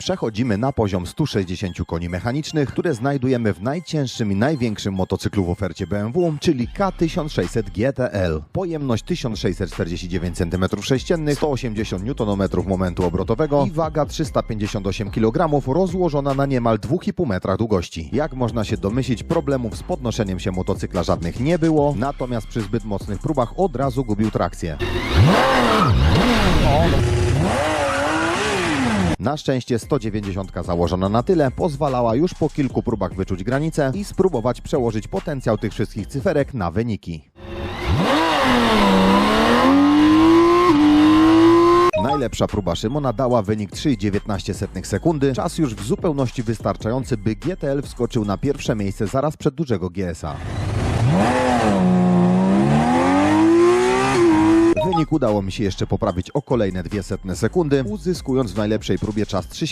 Przechodzimy na poziom 160 koni mechanicznych, które znajdujemy w najcięższym i największym motocyklu w ofercie BMW, czyli K1600 GTL. Pojemność 1649 cm3, 180 Nm momentu obrotowego i waga 358 kg rozłożona na niemal 2,5 metra długości. Jak można się domyślić, problemów z podnoszeniem się motocykla żadnych nie było, natomiast przy zbyt mocnych próbach od razu gubił trakcję. Na szczęście 190 założona na tyle pozwalała już po kilku próbach wyczuć granicę i spróbować przełożyć potencjał tych wszystkich cyferek na wyniki. Najlepsza próba Szymona dała wynik 3,19 sekundy, czas już w zupełności wystarczający, by GTL wskoczył na pierwsze miejsce zaraz przed dużego GSA. Wynik udało mi się jeszcze poprawić o kolejne 200 sekundy, uzyskując w najlepszej próbie czas 3